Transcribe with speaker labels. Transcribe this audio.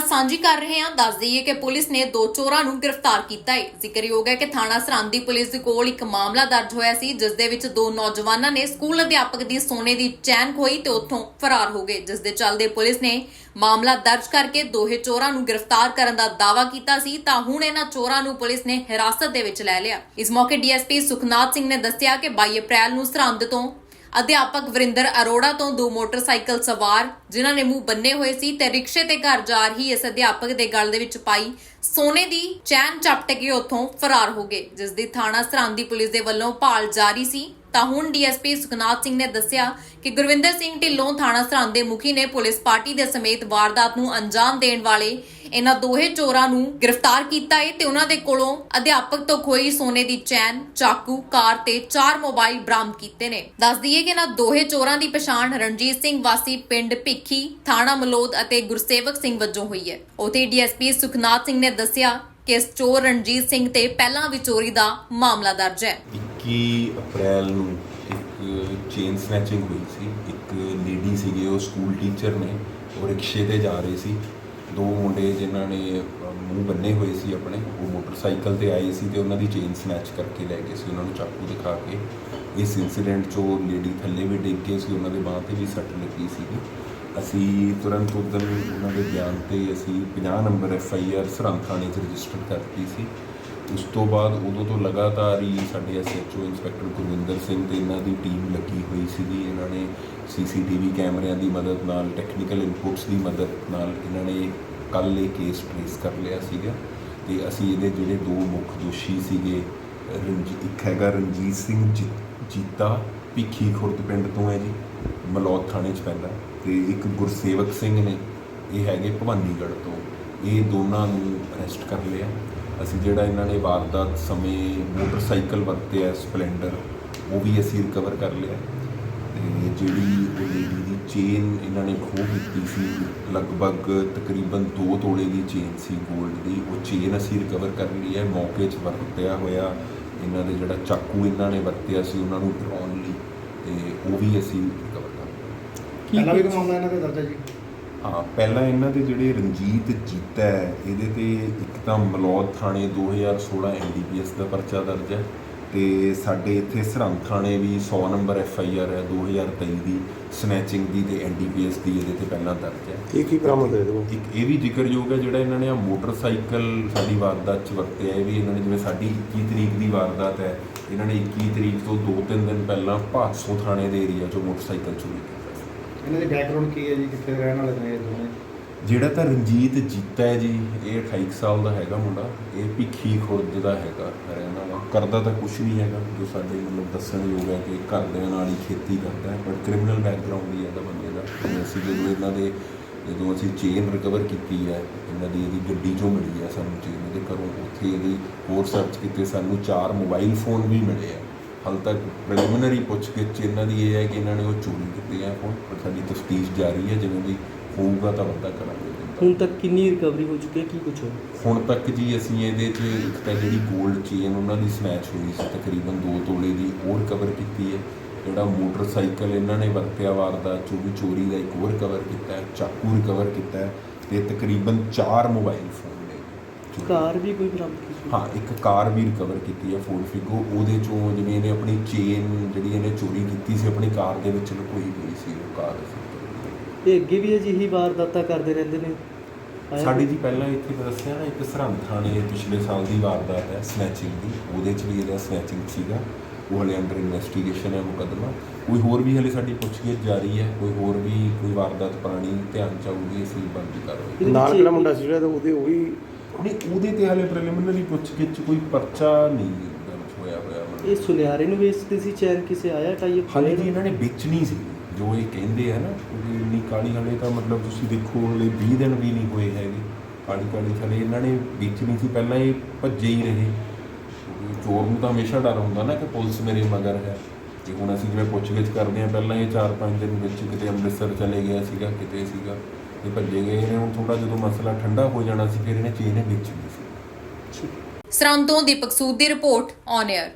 Speaker 1: ਸਾਂਝੀ ਕਰ ਰਹੇ ਹਾਂ। ਦੱਸ ਦਈਏ ਕਿ ਪੁਲਿਸ ਨੇ ਦੋ ਚੋਰਾਂ ਨੂੰ ਗ੍ਰਿਫਤਾਰ ਕੀਤਾ ਹੈ। ਜ਼ਿਕਰਯੋਗ ਹੈ ਕਿ ਥਾਣਾ ਸਰਹੰਦ ਦੀ ਪੁਲਿਸ ਦੇ ਕੋਲ ਇੱਕ ਮਾਮਲਾ ਦਰਜ ਹੋਇਆ ਸੀ, ਜਿਸ ਦੇ ਵਿੱਚ ਦੋ ਨੌਜਵਾਨਾਂ ਨੇ ਸਕੂਲ ਅਧਿਆਪਕ ਦੀ ਸੋਨੇ ਦੀ ਚੈਨ ਖੋਈ ਤੇ ਉੱਥੋਂ ਫਰਾਰ ਹੋ ਗਏ, ਜਿਸ ਦੇ ਚੱਲਦੇ ਪੁਲਿਸ ਨੇ ਮਾਮਲਾ ਦਰਜ ਕਰਕੇ ਦੋਹੇ ਚੋਰਾਂ ਨੂੰ ਗ੍ਰਿਫਤਾਰ ਕਰਨ ਦਾ ਦਾਅਵਾ ਕੀਤਾ ਸੀ। ਤਾਂ ਹੁਣ ਇਹਨਾਂ ਚੋਰਾਂ ਨੂੰ ਪੁਲਿਸ ਨੇ ਹਿਰਾਸਤ ਦੇ ਵਿੱਚ ਲੈ ਲਿਆ। ਇਸ ਮੌਕੇ ਡੀਐਸਪੀ ਸੁਖਨਾਥ ਸਿੰਘ ਨੇ ਦੱਸਿਆ ਕਿ 22 ਅਪ੍ਰੈਲ ਨੂੰ ਸਰਹੰਦ ਤੋਂ ਅਧਿਆਪਕ ਵਰਿੰਦਰ ਅਰੋੜਾ ਤੋਂ ਦੋ ਮੋਟਰਸਾਈਕਲ ਸਵਾਰ, ਜਿਨ੍ਹਾਂ ਨੇ ਮੂੰਹ ਬੰਨੇ ਹੋਏ ਸੀ ਤੇ ਰਿਕਸ਼ੇ ਤੇ ਘਰ ਜਾ ਰਹੀ ਇਸ ਅਧਿਆਪਕ ਦੇ ਗਲ ਦੇ ਵਿੱਚ ਪਾਈ ਸੋਨੇ ਦੀ ਚੈਨ ਚਪਟ ਕੇ ਉੱਥੋਂ ਫਰਾਰ ਹੋ ਗਏ। ਜਿਸ ਦੀ ਥਾਣਾ ਸਰਹੰਦ ਦੀ ਪੁਲਿਸ ਦੇ ਵੱਲੋਂ ਭਾਲ ਜਾਰੀ ਸੀ। ਤਾਂ ਹੁਣ ਡੀਐਸਪੀ ਸੁਖਨਾਥ ਸਿੰਘ ਨੇ ਦੱਸਿਆ ਕਿ ਗੁਰਵਿੰਦਰ ਸਿੰਘ ਢਿੱਲੋਂ ਥਾਣਾ ਸਰਹੰਦ ਦੇ ਮੁਖੀ ਨੇ ਪੁਲਿਸ ਪਾਰਟੀ ਦੇ ਸਮੇਤ ਵਾਰਦਾਤ ਨੂੰ ਅੰਜਾਮ ਦੇਣ ਵਾਲੇ ਇਹਨਾਂ ਦੋਹੇ ਚੋਰਾਂ ਨੂੰ ਗ੍ਰਿਫਤਾਰ ਕੀਤਾ ਹੈ ਤੇ ਉਹਨਾਂ ਦੇ ਕੋਲੋਂ ਅਧਿਆਪਕ ਤੋਂ ਖੋਈ ਸੋਨੇ ਦੀ ਚੈਨ, ਚਾਕੂ, ਕਾਰ ਤੇ ਚਾਰ ਮੋਬਾਈਲ ਬਰਾਮਦ ਕੀਤੇ ਨੇ। ਦੱਸ ਦਈਏ ਕਿ ਇਹਨਾਂ ਦੋਹੇ ਚੋਰਾਂ ਦੀ ਪਛਾਣ ਰਣਜੀਤ ਸਿੰਘ ਵਾਸੀ ਪਿੰਡ ਭਿੱਖੀ, ਥਾਣਾ ਮਲੋਦ ਅਤੇ ਗੁਰਸੇਵਕ ਸਿੰਘ ਵਜੋਂ ਹੋਈ ਹੈ। ਉਥੇ ਡੀਐਸਪੀ ਸੁਖਨਾਥ ਸਿੰਘ ਨੇ ਦੱਸਿਆ ਕਿ ਇਸ ਚੋਰ ਰਣਜੀਤ ਸਿੰਘ ਤੇ ਪਹਿਲਾਂ ਵੀ ਚੋਰੀ ਦਾ ਮਾਮਲਾ ਦਰਜ ਹੈ।
Speaker 2: 21 ਅਪ੍ਰੈਲ ਨੂੰ ਇੱਕ ਚੇਨ ਸਨੈਚਿੰਗ ਹੋਈ ਸੀ। ਇੱਕ ਲੇਡੀ ਸੀਗੇ ਉਹ ਸਕੂਲ ਟੀਚਰ ਨੇ ਉਹ ਰਿਕਸ਼ੇ ਤੇ ਜਾ ਰਹੇ ਸੀ। ਦੋ ਮੁੰਡੇ ਜਿਨ੍ਹਾਂ ਨੇ ਮੂੰਹ ਬੰਨੇ ਹੋਏ ਸੀ ਆਪਣੇ, ਉਹ ਮੋਟਰਸਾਈਕਲ ਤੇ ਆਏ ਸੀ ਤੇ ਉਹਨਾਂ ਦੀ ਚੇਨ ਸਨੈਚ ਕਰਕੇ ਲੈ ਗਏ ਸੀ, ਉਹਨਾਂ ਨੂੰ ਚਾਕੂ ਦਿਖਾ ਕੇ। ਇਸ ਇਨਸੀਡੈਂਟ 'ਚੋਂ ਲੇਡੀ ਥੱਲੇ ਵੀ ਡਿੱਗ ਗਏ ਸੀ, ਉਹਨਾਂ ਦੇ ਬਾਹ ਤੇ ਵੀ ਸੱਟ ਲੱਗੀ ਸੀਗੀ। ਅਸੀਂ ਤੁਰੰਤ ਉਦੋਂ ਉਹਨਾਂ ਦੇ ਬਿਆਨ ਤੇ ਅਸੀਂ 50 number F I R Sirhind ਥਾਣੇ 'ਚ ਰਜਿਸਟਰ ਕਰਤੀ ਸੀ। ਉਸ ਤੋਂ ਬਾਅਦ ਉਦੋਂ ਤੋਂ ਲਗਾਤਾਰ ਹੀ ਸਾਡੇ ਐਸਐਚਓ ਇੰਸਪੈਕਟਰ ਗੁਰਵਿੰਦਰ ਸਿੰਘ ਤੇ ਇਹਨਾਂ ਦੀ ਟੀਮ ਲੱਗੀ ਹੋਈ ਸੀਗੀ। ਇਹਨਾਂ ਨੇ ਸੀਸੀਟੀਵੀ ਕੈਮਰਿਆਂ ਦੀ ਮਦਦ ਨਾਲ ਟੈਕਨੀਕਲ ਇਨਪੁਟਸ ਦੀ ਮਦਦ ਨਾਲ ਇਹਨਾਂ ਨੇ ਕੱਲ੍ਹ ਇਹ ਕੇਸ ਟ੍ਰੇਸ ਕਰ ਲਿਆ ਸੀਗਾ ਤੇ ਅਸੀਂ ਇਹਦੇ ਜਿਹੜੇ ਦੋ ਮੁੱਖ ਦੋਸ਼ੀ ਸੀਗੇ, ਰਣਜੀ, ਇੱਕ ਹੈਗਾ ਰਣਜੀਤ ਸਿੰਘ ਜੀਤਾ ਭਿੱਖੀ ਖੁਰਦ ਪਿੰਡ ਤੋਂ ਹੈ ਜੀ, ਮਲੌਦ ਥਾਣੇ 'ਚ ਪੈਂਦਾ। ਤੇ ਇੱਕ ਗੁਰਸੇਵਕ ਸਿੰਘ ਨੇ, ਇਹ ਹੈਗੇ ਭਵਾਨੀਗੜ੍ਹ ਤੋਂ। ਇਹ ਦੋਨਾਂ ਨੂੰ ਅਰੈਸਟ ਕਰ ਲਿਆ। ਅਸੀਂ ਜਿਹੜਾ ਇਹਨਾਂ ਨੇ ਵਾਰਦਾਤ ਸਮੇਂ ਮੋਟਰਸਾਈਕਲ ਵਰਤਿਆ ਸਪਲੈਂਡਰ ਉਹ ਵੀ ਅਸੀਂ ਰਿਕਵਰ ਕਰ ਲਿਆ। ਤੇ ਜਿਹੜੀ ਉਹ ਲੇਡੀ ਦੀ ਚੇਨ ਇਹਨਾਂ ਨੇ ਖੋਹ ਕੀਤੀ ਸੀ ਲਗਭਗ ਤਕਰੀਬਨ 2 ਤੋਲੇ ਦੀ ਚੇਨ ਸੀ 골ਡ ਦੀ ਉਹ ਚੇਨ ਅਸੀਂ ਰਿਕਵਰ ਕਰ ਲਈ ਹੈ ਮੌਕੇ 'ਚ ਵਰਤਿਆ ਹੋਇਆ। ਇਹਨਾਂ ਦੇ ਜਿਹੜਾ ਚਾਕੂ ਇਹਨਾਂ ਨੇ ਵਰਤਿਆ ਸੀ ਉਹਨਾਂ ਨੂੰ ਡਰਾਉਣ ਲਈ ਤੇ ਉਹ ਵੀ ਅਸੀਂ ਰਿਕਵਰ ਕਰ ਲਿਆ।
Speaker 3: ਪਹਿਲਾਂ ਵੀ ਕੋਈ ਮਾਮਲਾ ਇਹਨਾਂ ਦੇ ਦਰਜ ਹੈ ਜੀ?
Speaker 2: ਹਾਂ ਪਹਿਲਾਂ ਇਹਨਾਂ ਦੇ ਜਿਹੜੇ ਰਣਜੀਤ ਜੀਤਾ ਹੈ ਇਹਦੇ ਤੇ ਇੱਕ ਤਾਂ ਮਲੌਦ ਥਾਣੇ 2016 ਐਨਡੀਪੀਐਸ ਦਾ ਪਰਚਾ ਦਰਜ ਹੈ ਤੇ ਸਾਡੇ ਇੱਥੇ ਸਰਹੰਦ ਥਾਣੇ ਵੀ 100 ਨੰਬਰ ਐਫਆਈਆਰ ਹੈ 2023 ਦੀ ਸਨੈਚਿੰਗ ਦੀ ਤੇ ਐਨਡੀਪੀਐਸ ਦੀ ਇਹਦੇ ਤੇ ਪਹਿਲਾਂ ਦਰਜ ਹੈ।
Speaker 4: ਕੀ ਕੀ ਬਰਾਮਦ ਹੋਇਆ ਇਹਦੇ
Speaker 2: ਇੱਕ ਇਹ ਵੀ ਜ਼ਿਕਰਯੋਗ ਹੈ ਜਿਹੜਾ ਇਹਨਾਂ ਨੇ ਆ ਮੋਟਰਸਾਈਕਲ ਸਾਡੀ ਵਾਰਦਾਤ ਚ ਵਰਤਿਆ ਇਹ ਵੀ ਇਹਨਾਂ ਨੇ ਜਿਵੇਂ ਸਾਡੀ 21 ਤਰੀਕ ਦੀ ਵਾਰਦਾਤ ਹੈ ਇਹਨਾਂ ਨੇ 21 ਤਰੀਕ ਤੋਂ 2-3 ਦਿਨ ਪਹਿਲਾਂ ਭਾਦਸੋਂ ਥਾਣੇ ਦੇ ਏਰੀਆ 'ਚੋਂ ਮੋਟਰਸਾਈਕਲ ਚੋਰੀ ਕੀਤਾ।
Speaker 3: ਇਹਨਾਂ ਦੀ ਬੈਕਗ੍ਰਾਉਂਡ ਕੀ ਹੈ ਜੀ? ਕਿੱਥੇ ਰਹਿਣ ਵਾਲੇ ਨੇ ਇਹ ਦੋਨੇ
Speaker 2: ਜਿਹੜਾ ਤਾਂ ਰਣਜੀਤ ਜੀਤਾ ਹੈ ਜੀ, ਇਹ 28 ਕੁ ਸਾਲ ਦਾ ਹੈਗਾ ਮੁੰਡਾ। ਇਹ ਭਿੱਖੀ ਖੁਰਦ ਦਾ ਹੈਗਾ ਰਹਿਣ ਵਾਲਾ ਕਰਦਾ ਤਾਂ ਕੁਝ ਨਹੀਂ ਹੈਗਾ, ਜੋ ਸਾਡੇ ਮਤਲਬ ਦੱਸਣਯੋਗ ਹੈ ਕਿ ਘਰਦਿਆਂ ਨਾਲ ਹੀ ਖੇਤੀ ਕਰਦਾ ਹੈ ਪਰ ਕ੍ਰਿਮੀਨਲ ਬੈਕਗ੍ਰਾਉਂਡ ਵੀ ਹੈਗਾ ਬੰਦੇ ਦਾ। ਅਸੀਂ ਜਦੋਂ ਇਹਨਾਂ ਦੇ, ਜਦੋਂ ਅਸੀਂ ਚੇਨ ਰਿਕਵਰ ਕੀਤੀ ਹੈ, ਇਹਨਾਂ ਦੀ ਇਹਦੀ ਗੱਡੀ ਚੋਂ ਮਿਲੀ ਹੈ ਸਾਨੂੰ ਚੇਨ ਇਹਦੇ ਘਰੋਂ ਉੱਥੇ ਇਹਦੀ ਹੋਰ ਸਰਚ ਕੀਤੇ ਸਾਨੂੰ ਚਾਰ ਮੋਬਾਈਲ ਫੋਨ ਵੀ ਮਿਲੇ ਆ। ਹਾਲ ਤੱਕ ਪ੍ਰੀਲਿਮਿਨਰੀ ਪੁੱਛਗਿੱਛ ਇਹਨਾਂ ਦੀ ਇਹ ਹੈ ਕਿ ਇਹਨਾਂ ਨੇ ਉਹ ਚੋਰੀ ਕੀਤੇ ਆ ਫੋਨ ਪਰ ਸਾਡੀ ਤਫਤੀਸ਼ ਜਾਰੀ ਹੈ ਜਿਵੇਂ ਦੀ ਹੋਊਗਾ ਤਾਂ ਬੰਦਾ ਕਰਾਂਗੇ
Speaker 5: ਹੁਣ ਤੱਕ ਕਿੰਨੀ ਰਿਕਵਰੀ ਹੋ ਚੁੱਕੀ ਹੈ ਕੀ ਹੋਇਆ
Speaker 2: ਹੁਣ ਤੱਕ ਜੀ ਅਸੀਂ ਇਹਦੇ 'ਚ ਇੱਕ ਤਾਂ ਜਿਹੜੀ 골ਡ ਚੇਨ ਉਹਨਾਂ ਦੀ ਸਨੈਚ ਹੋਈ ਸੀ ਤਕਰੀਬਨ 2 ਤੋਲੇ ਦੀ ਉਹ ਰਿਕਵਰ ਕੀਤੀ ਹੈ ਜਿਹੜਾ ਮੋਟਰਸਾਈਕਲ ਇਹਨਾਂ ਨੇ ਵਰਤਿਆ ਵਾਰਦਾਤ 'ਚੋਂ ਵੀ ਚੋਰੀ ਦਾ ਇੱਕ ਹੋਰ ਰਿਕਵਰ ਕੀਤਾ ਹੈ ਚਾਕੂ ਰਿਕਵਰ ਕੀਤਾ ਹੈ ਤੇ ਤਕਰੀਬਨ 4 ਮੋਬਾਈਲ ਫੋਨ ਚੋਰੀ।
Speaker 5: ਕਾਰ ਵੀ ਕੋਈ ਬਰਾਮਦ ਕੀਤੀ
Speaker 2: ਹਾਂ? ਇੱਕ ਕਾਰ ਵੀ ਰਿਕਵਰ ਕੀਤੀ ਹੈ ਫੋਰਡ ਫਿਗੋ ਉਹਦੇ ਚੋਂ ਜਿਵੇਂ ਇਹਨੇ ਆਪਣੀ ਚੇਨ ਜਿਹੜੀ ਇਹਨੇ ਚੋਰੀ ਕੀਤੀ ਸੀ ਆਪਣੀ ਕਾਰ ਦੇ ਵਿੱਚ ਲੁਕੋਈ ਹੋਈ ਸੀ ਉਹ ਕਾਰ
Speaker 5: ਇਹ ਅੱਗੇ ਵੀ ਅਜਿਹੀ ਵਾਰਦਾਤਾਂ ਕਰਦੇ ਰਹਿੰਦੇ ਨੇ?
Speaker 2: ਸਾਡੀ? ਜੀ ਪਹਿਲਾਂ ਇੱਥੇ ਮੈਂ ਦੱਸਿਆ ਨਾ ਇੱਕ ਸਰਹੰਦ ਥਾਣੇ ਪਿਛਲੇ ਸਾਲ ਦੀ ਵਾਰਦਾਤ ਹੈ ਸਨੈਚਿੰਗ ਦੀ। ਉਹਦੇ 'ਚ ਵੀ ਇਹਦਾ ਸਨੈਚਿੰਗ ਸੀਗਾ। ਉਹ ਹਲੇ ਅੰਡਰ ਇਨਵੈਸਟੀਗੇਸ਼ਨ ਹੈ ਮੁਕੱਦਮਾ। ਕੋਈ ਹੋਰ ਵੀ ਹਲੇ ਸਾਡੀ ਪੁੱਛਗਿੱਛ ਜਾਰੀ ਹੈ ਕੋਈ ਹੋਰ ਵੀ ਕੋਈ ਵਾਰਦਾਤ ਪੁਰਾਣੀ ਧਿਆਨ ਚ ਆਊਗੀ ਅਸੀਂ ਬੰਦ ਕਰਵਾਈ
Speaker 4: ਨਾਲ ਕਿਹੜਾ ਮੁੰਡਾ ਸੀ ਜਿਹੜਾ ਉਹਦੇ ਉਹ ਵੀ
Speaker 2: ਨਹੀਂ ਉਹਦੇ ਤੇ ਹਲੇ ਪ੍ਰੀਲਿਮਿਨਰੀ ਪੁੱਛਗਿੱਛ ਕੋਈ ਪਰਚਾ ਨਹੀਂ ਦਰਜ ਹੋਇਆ ਹੋਇਆ
Speaker 5: ਇਹ ਸੁਨਿਆਰੇ ਨੂੰ ਵੇਚਦੇ ਸੀ ਚੈਨ ਕਿਸੇ ਆਇਆ ਟਾਈ
Speaker 2: ਹਾਲੇ ਜੀ ਇਹਨਾਂ ਨੇ ਵੇਚਣੀ ਸੀ ਜੋ ਇਹ ਕਹਿੰਦੇ ਆ ਨਾ ਕਿ ਇੰਨੀ ਕਾਲੀ ਹਲੇ ਤਾਂ ਮਤਲਬ ਤੁਸੀਂ ਦੇਖੋ ਹਲੇ 20 ਦਿਨ ਵੀ ਨਹੀਂ ਹੋਏ ਹੈਗੇ। ਕਾਲੀ ਕਾਲੀ ਹਲੇ ਇਹਨਾਂ ਨੇ ਵੇਚਣੀ ਸੀ ਪਹਿਲਾਂ ਇਹ ਭੱਜੇ ਹੀ ਰਹੇ। ਚੋਰ ਨੂੰ ਤਾਂ ਹਮੇਸ਼ਾ ਡਰ ਹੁੰਦਾ ਨਾ ਕਿ ਪੁਲਿਸ ਮੇਰੇ ਮਗਰ ਹੈ। ਤੇ ਹੁਣ ਅਸੀਂ ਜਿਵੇਂ ਪੁੱਛਗਿੱਛ ਕਰਦੇ ਆ ਪਹਿਲਾਂ ਇਹ 4-5 ਦਿਨ ਵਿੱਚ ਕਿਤੇ ਅੰਮ੍ਰਿਤਸਰ ਚਲੇ ਗਿਆ ਸੀਗਾ ਕਿਤੇ ਸੀਗਾ। ਇਹ ਭੱਜੇ ਗਏ ਨੇ, ਹੁਣ ਥੋੜਾ ਜਦੋਂ ਮਸਲਾ ਠੰਡਾ ਹੋ ਜਾਣਾ ਸੀ, ਫਿਰ ਇਹਨੇ ਚੇਨ ਵੇਚਣੀ ਸੀ।
Speaker 1: ਸਰਹੰਦ ਦੀਪਕ ਸੂਦ ਦੀ ਰਿਪੋਰਟ ਔਨ 에ਅਰ